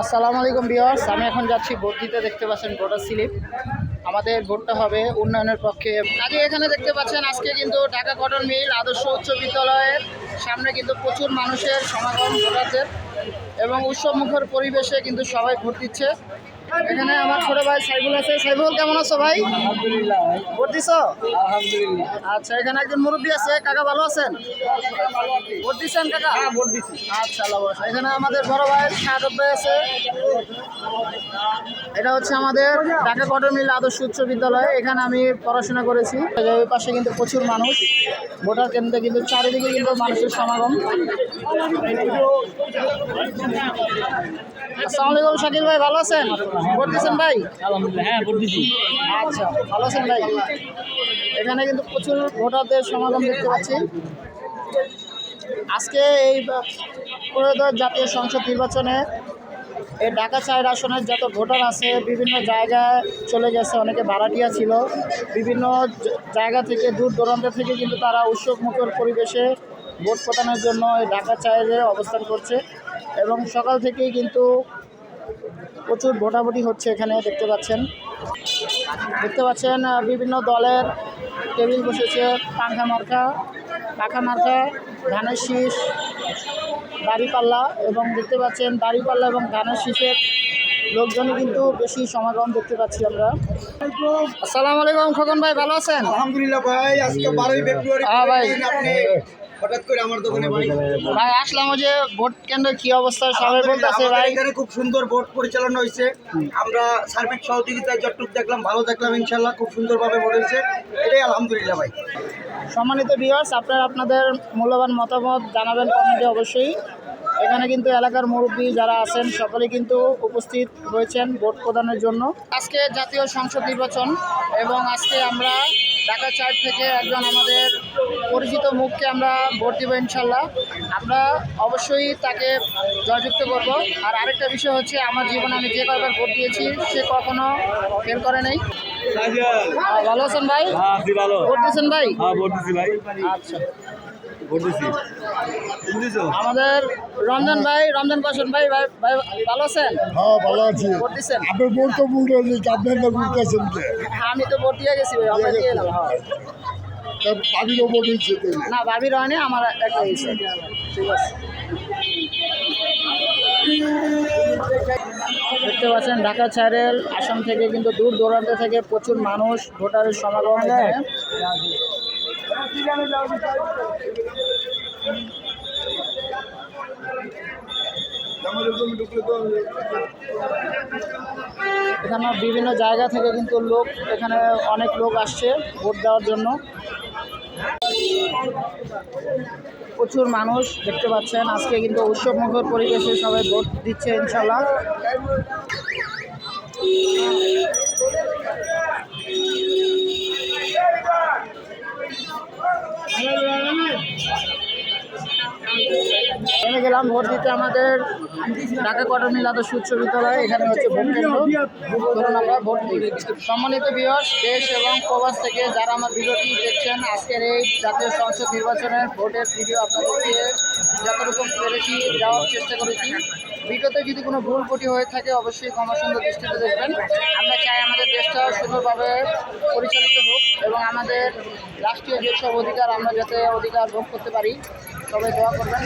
আসসালামু আলাইকুম বিয়ার্স আমি এখন যাচ্ছি ভোট দিতে, দেখতে পাচ্ছেন ভোটার স্লিপ। আমাদের ভোটটা হবে উন্নয়নের পক্ষে। আগে এখানে দেখতে পাচ্ছেন, আজকে কিন্তু ঢাকা কটন মিল, আদর্শ উচ্চ বিদ্যালয়ের সামনে কিন্তু প্রচুর মানুষের সমাগম ভোটারদের এবং উৎসবমুখর পরিবেশে কিন্তু সবাই ভোট দিচ্ছে। এখানে আমার ছোট ভাই সাইবুল আছে। সাইবুল কেমন আছো ভাই? ভোট দিছো? আচ্ছা এখানে একজন মুরব্বী আছে। কাকা ভালো আছেন? ভোট দিচ্ছেন কাকা? হ্যাঁ ভোট আচ্ছা এখানে আমাদের বড় ভাই সাহায্য আছে। এটা হচ্ছে আমাদের ঢাকা কটন মিল আদর্শ উচ্চ বিদ্যালয়। এখানে আমি পড়াশোনা করেছি। ওই পাশে কিন্তু প্রচুর মানুষ। ভোটার কেন্দ্রে কিন্তু চারিদিকে কিন্তু মানুষের সমাগম। আসসালামু আলাইকুম শাকিল ভাই ভালো আছেন? ভোট দিচ্ছেন ভাই? হ্যাঁ ভোট আচ্ছা ভালো আছেন ভাই? এখানে কিন্তু প্রচুর ভোটারদের সমাগম দেখতে পাচ্ছি। আজকে এই জাতীয় সংসদ নির্বাচনে এই ঢাকা চার আসনের যত ভোটার আছে, বিভিন্ন জায়গায় চলে গেছে, অনেকে ভাড়াটিয়া ছিল। বিভিন্ন জায়গা থেকে, দূর দূরান্ত থেকে কিন্তু তারা উৎসব মুখর পরিবেশে ভোট প্রদানের জন্য এই ঢাকা চায়ের অবস্থান করছে এবং সকাল থেকেই কিন্তু প্রচুর ভোটাভুটি হচ্ছে এখানে, দেখতে পাচ্ছেন। দেখতে পাচ্ছেন বিভিন্ন দলের টেবিল বসেছে পাঙ্খা মার্কা পাখা মার্কা ধানের শীষ দাড়িপাল্লা এবং দেখতে পাচ্ছেন দাড়িপাল্লা এবং ধানের শীষের লোকজনে কিন্তু বেশি সমাগম দেখতে পাচ্ছি আমরা। আসসালামু আলাইকুম খোকন ভাই ভালো আছেন? আলহামদুলিল্লাহ ভাই আজকে বারোই ফেব্রুয়ারি হ্যাঁ ভাই। হঠাৎ করে আমার দোকানে ভাই ভাই আসলাম যে ভোট কেন্দ্রে কি অবস্থা? সবাই বলতেছে ভাই এখানে খুব সুন্দর ভোট পরিচালনা হয়েছে। আমরা সার্বিক সহযোগিতায় যতটুকু দেখলাম ভালো দেখলাম ইনশাল্লাহ খুব সুন্দরভাবে ভোট হয়েছে। এটাই আলহামদুলিল্লাহ ভাই। সম্মানিত ভিউয়ার্স আপনারা আপনাদের মূল্যবান মতামত জানাবেন কমেন্টে অবশ্যই। এখানে কিন্তু এলাকার মুরব্বী যারা আছেন সকলে কিন্তু উপস্থিত হয়েছেন ভোট প্রদানের জন্য। আজকে জাতীয় সংসদ নির্বাচন এবং আজকে আমরা ঢাকা চার থেকে একজন আমাদের পরিচিত মুখকে আমরা ভোট দেবো ইনশাল্লাহ। আমরা অবশ্যই তাকে জয়যুক্ত করব। আর আরেকটা বিষয় হচ্ছে আমার জীবনে আমি যে কয়বার ভোট দিয়েছি সে কখনো ফেল করে নেই। ভালো আছেন ভাই? হ্যাঁ ভালো। ভোট দিয়েছেন ভাই? হ্যাঁ ভোট দিয়েছি ভাই। আচ্ছা। আমাদের রমজান ভাই রমজান পাশন ভাই ভাই ভাই ভালো আছেন? হ্যাঁ ভালো আছি। ভোট দিচ্ছেন আপনার বোন তো বলতে হচ্ছে আপনার না কে? আমি তো ভোট দিয়ে গেছি ভাই আমরা দিয়ে এলাম হ্যাঁ। তার পাবিরও ভোট না ভাবির হয়নি আমার একটা হয়েছে। ঠিক আছে। দেখতে পাচ্ছেন ঢাকা ছাড়ের আসাম থেকে কিন্তু দূর দূরান্ত থেকে প্রচুর মানুষ ভোটারের সমাগম এখানে বিভিন্ন জায়গা থেকে কিন্তু লোক, এখানে অনেক লোক আসছে ভোট দেওয়ার জন্য। প্রচুর মানুষ দেখতে পাচ্ছেন। আজকে কিন্তু উৎসব মুখর পরিবেশে সবাই ভোট দিচ্ছে ইনশাল্লাহ গেলাম ভোট দিতে আমাদের ঢাকা কটন মিল আদর্শ উচ্চ বিদ্যালয়, এখানে হচ্ছে ভোট কেন্দ্র। ধরুন আমরা ভোট সম্মানিত বিয়স দেশ এবং প্রবাস থেকে যারা আমার ভিডিওটি দেখছেন, আজকের এই জাতীয় সংসদ নির্বাচনের ভোটের ভিডিও আপনাদেরকে যতটুকু পেরেছি দেওয়ার চেষ্টা করেছি। ভিডিওতে যদি কোনো ভুল ত্রুটি হয়ে থাকে, অবশ্যই ক্ষমা সুন্দর দৃষ্টিতে দেখবেন। আমরা চাই আমাদের দেশটা সুন্দরভাবে পরিচালিত হোক এবং আমাদের রাষ্ট্রীয় যেসব অধিকার, আমরা যাতে অধিকার ভোগ করতে পারি, সবাই দোয়া করবেন।